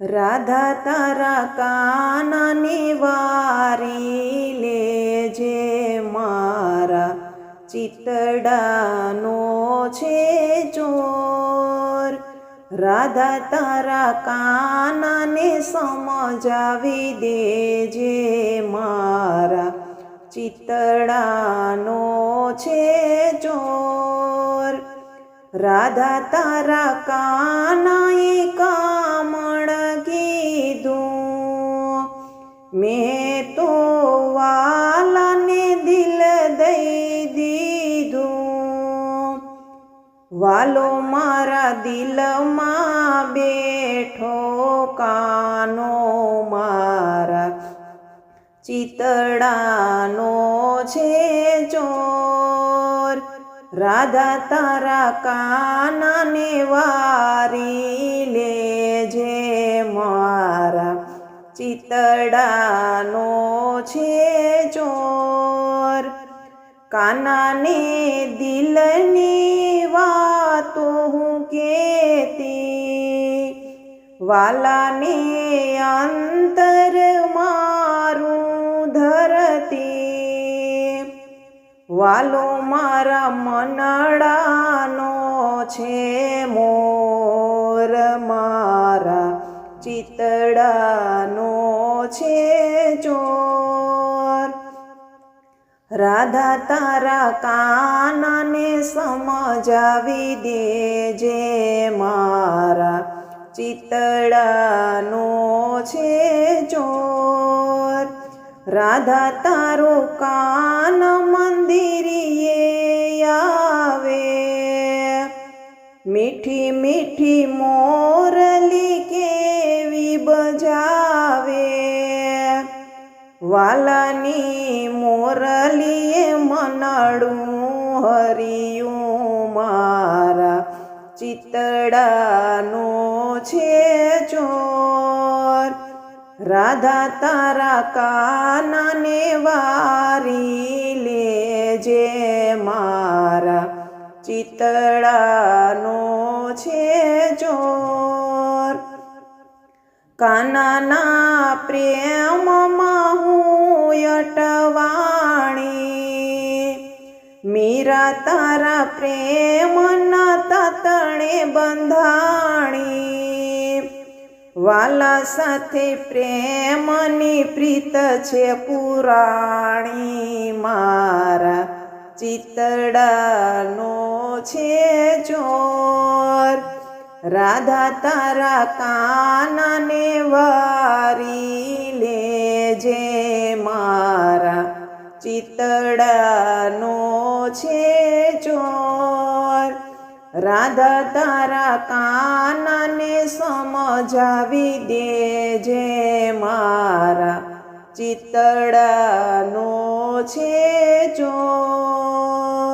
રાધા તારા કાનની વારી લેજે મારા ચિતડાનો છે ચોર. રાધા તારા કાનાને સમજાવી દેજે મારા ચિતડાનો છે ચોર. રાધા તારા કાનાએ કામણ કીધું. મેં તો વાલાને દિલ દઈ દીધું. વાલો મારા દિલમાં બેઠો, કાનો મારા ચિતડાનો છે. રાધા તારા કાનાને વારી લેજે મારા ચિતડાનો છે ચોર. કાનાને દિલની વાતો હું કેતી, વાલાને અંતર વાલો મારા મનડાનો છે મોર મારા ચિતડાનો છે ચોર. રાધા તારા કાનાને સમજાવી દેજે મારા ચિતડાનો છે રાધા તારો કાન મંદિરીએ આવે. મીઠી મીઠી મોરલી કેવી બજાવે વાલાની મોરલીએ મનડું હરિયું મારા. ચિતડાનો છે ચોર રાધા તારા કાનાને વારી લેજે મારા ચિતળાનો છે જોર. કાનાના પ્રેમમાં હું અટવાણી. મીરા તારા પ્રેમના તાતણે બંધાણી. વાલા સાથે પ્રેમની પ્રીત છે પુરાણી મારા. ચિતડાનો છે ચોર. રાધા તારા કાનાને વારી લેજે મારા. ચિતડાનો છે ચોર. રાધા તારા કાનાને સમજાવી દેજે મારા. ચિતડાનો છે ચોર